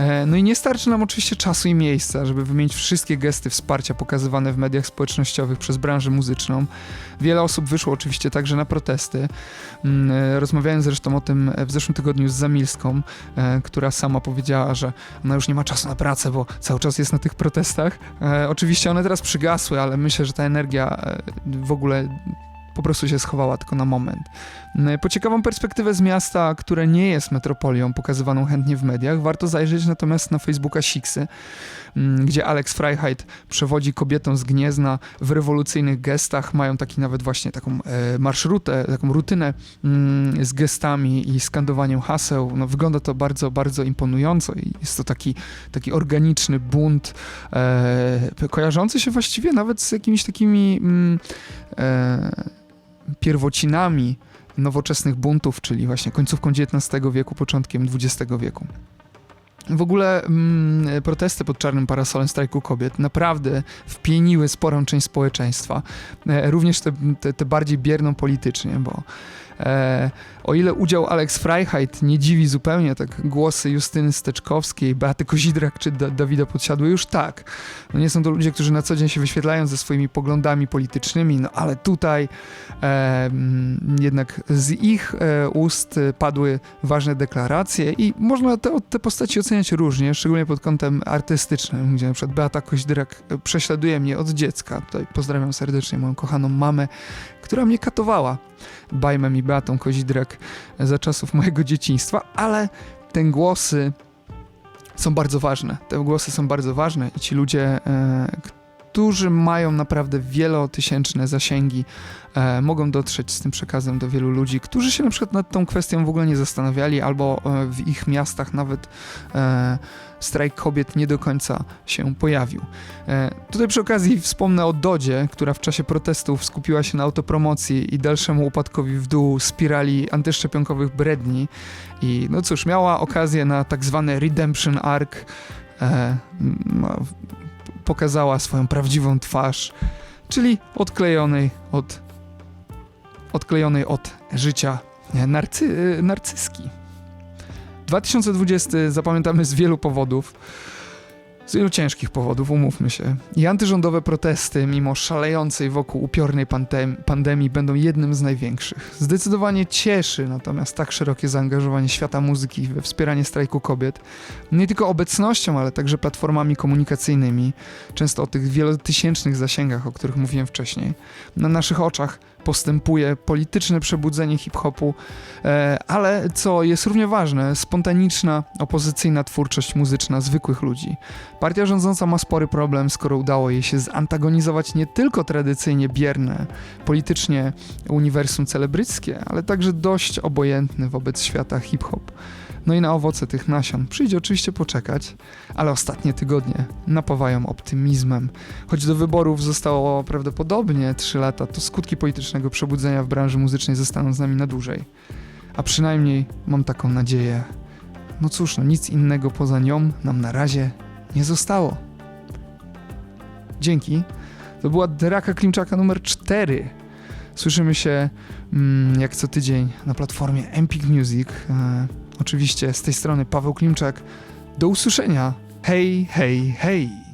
E, No i nie starczy nam oczywiście czasu i miejsca, żeby wymienić wszystkie gesty wsparcia pokazywane w mediach społecznościowych przez branżę muzyczną. Wiele osób wyszło oczywiście także na protesty. Mm, e, Rozmawiałem zresztą o tym w zeszłym tygodniu z Zamilską, e, która sama powiedziała, że ona już nie ma czasu na pracę, bo cały czas jest na tych protestach. Oczywiście one teraz przygasły, ale myślę, że ta energia w ogóle po prostu się schowała tylko na moment. Mm, Po ciekawą perspektywę z miasta, które nie jest metropolią, pokazywaną chętnie w mediach, warto zajrzeć natomiast na Facebooka Siksy, mm, gdzie Alex Freiheit przewodzi kobietom z Gniezna w rewolucyjnych gestach. Mają taki nawet właśnie taką e, marszrutę, taką rutynę mm, z gestami i skandowaniem haseł. No, wygląda to bardzo, bardzo imponująco i jest to taki, taki organiczny bunt, e, kojarzący się właściwie nawet z jakimiś takimi mm, e, pierwocinami nowoczesnych buntów, czyli właśnie końcówką XIX wieku, początkiem XX wieku. W ogóle mm, protesty pod czarnym parasolem strajku kobiet naprawdę wpieniły sporą część społeczeństwa, e, również te bardziej bierną politycznie, bo o ile udział Alex Freiheit nie dziwi zupełnie, tak głosy Justyny Steczkowskiej, Beaty Kozidrak czy da Dawida Podsiadły już tak. No nie są to ludzie, którzy na co dzień się wyświetlają ze swoimi poglądami politycznymi, no ale tutaj e, jednak z ich e, ust e, padły ważne deklaracje i można te, te postaci oceniać różnie, szczególnie pod kątem artystycznym, gdzie na przykład Beata Koźdrak e, prześladuje mnie od dziecka. Tutaj pozdrawiam serdecznie moją kochaną mamę, która mnie katowała Bajmem i Beatą Kozidrak za czasów mojego dzieciństwa, ale te głosy są bardzo ważne. Te głosy są bardzo ważne i ci ludzie, e, którzy mają naprawdę wielotysięczne zasięgi, e, mogą dotrzeć z tym przekazem do wielu ludzi, którzy się na przykład nad tą kwestią w ogóle nie zastanawiali, albo e, w ich miastach nawet e, strajk kobiet nie do końca się pojawił. E, tutaj przy okazji wspomnę o Dodzie, która w czasie protestów skupiła się na autopromocji i dalszemu upadkowi w dół spirali antyszczepionkowych bredni. I no cóż, miała okazję na tak zwany redemption arc. E, no, pokazała swoją prawdziwą twarz, czyli odklejonej od, odklejonej od życia e, narcy, e, narcyski. 2020 zapamiętamy z wielu powodów. Z wielu ciężkich powodów, umówmy się. I antyrządowe protesty, mimo szalejącej wokół upiornej pandem- pandemii, będą jednym z największych. Zdecydowanie cieszy natomiast tak szerokie zaangażowanie świata muzyki we wspieranie strajku kobiet. Nie tylko obecnością, ale także platformami komunikacyjnymi, często o tych wielotysięcznych zasięgach, o których mówiłem wcześniej. Na naszych oczach postępuje polityczne przebudzenie hip-hopu, e, ale co jest równie ważne, spontaniczna, opozycyjna twórczość muzyczna zwykłych ludzi. Partia rządząca ma spory problem, skoro udało jej się zantagonizować nie tylko tradycyjnie bierne, politycznie uniwersum celebryckie, ale także dość obojętny wobec świata hip-hop. No i na owoce tych nasion przyjdzie oczywiście poczekać, ale ostatnie tygodnie napawają optymizmem. Choć do wyborów zostało prawdopodobnie 3 lata, to skutki politycznego przebudzenia w branży muzycznej zostaną z nami na dłużej. A przynajmniej mam taką nadzieję. No cóż, no nic innego poza nią nam na razie nie zostało. Dzięki. To była Draka Klimczaka numer 4. Słyszymy się mm, jak co tydzień na platformie Empik Music. Oczywiście z tej strony Paweł Klimczak. Do usłyszenia. Hej, hej, hej.